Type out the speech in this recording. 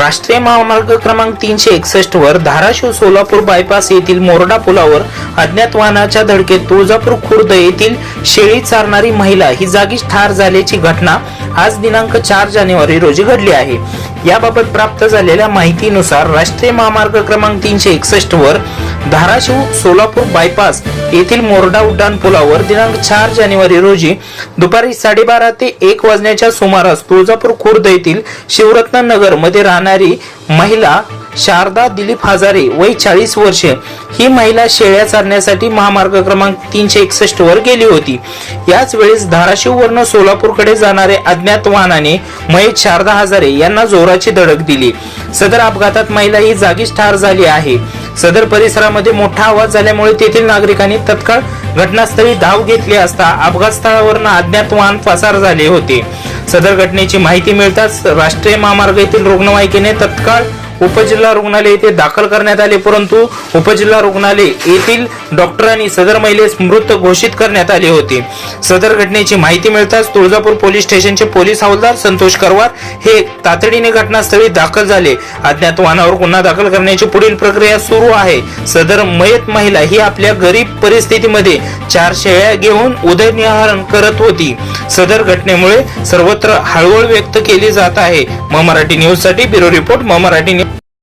राष्ट्रीय महामार्ग क्रमांक तीनशे एकसष्ट वर धाराशिव सोलापूर बायपास येथील मोरडा पुलावर अज्ञात वाहनाच्या धडकेत तुळजापूर खुर्द येथील शेळी चारणारी महिला ही जागीच ठार झाल्याची घटना आज दिनांक चार जानेवारी रोजी घडली आहे. याबाबत प्राप्त झालेल्या माहितीनुसार राष्ट्रीय महामार्ग क्रमांक तीनशे एकसष्ट वर धाराशिव सोलापूर बायपास येथील मोरडा उड्डाण पुलावर दिनांक चार जानेवारी रोजी दुपारी साडेबारा ते एक वाजण्याच्या सुमारास तुळजापूर खुर्द येथील शिवरत्न नगरमध्ये राहणारी महिला शारदा दिलीप हजारे वय चाळीस वर्षे. ही महिला शेळ्या चारण्यासाठी महामार्ग क्रमांक तीनशे एकसष्ट वर गेली होती. याच वेळेस धाराशिव वरनं सोलापूरकडे जाणारे अज्ञात वाहनाने मयत शारदा हजारे यांना जोराची धडक दिली. सदर अपघातात महिला ही जागीच ठार झाली आहे. सदर परिसरामध्ये मोठा आवाज झाल्यामुळे तेथील नागरिकांनी तत्काळ घटनास्थळी धाव घेतली असता अपघात स्थळावरून अज्ञात वाहन पसार झाले होते. सदर घटनेची माहिती मिळताच राष्ट्रीय महामार्ग येथील रुग्णवाहिकेने तत्काळ उपजिल्हा रुग्णालय येथे दाखल करण्यात आले परंतु उपजिल्हा रुग्णालय येथील डॉक्टरांनी सदर महिलेस मृत घोषित करण्यात आले होते. सदर घटनेची माहिती मिळताच तुळजापूर पोलीस स्टेशनचे पोलीस हवालदार संतोष करवार हे तातडीने घटनास्थळी दाखल झाले. अज्ञात वाहनावर गुन्हा दाखल करण्याची पुढील प्रक्रिया सुरू आहे. सदर मयत महिला ही आपल्या गरीब परिस्थितीमध्ये चार शेळ्या घेऊन उदरनिर्वाह करत होती. सदर घटनेमुळे सर्वत्र हळवळ व्यक्त केली जात आहे. म मराठी न्यूजसाठी bureau report M Marathi news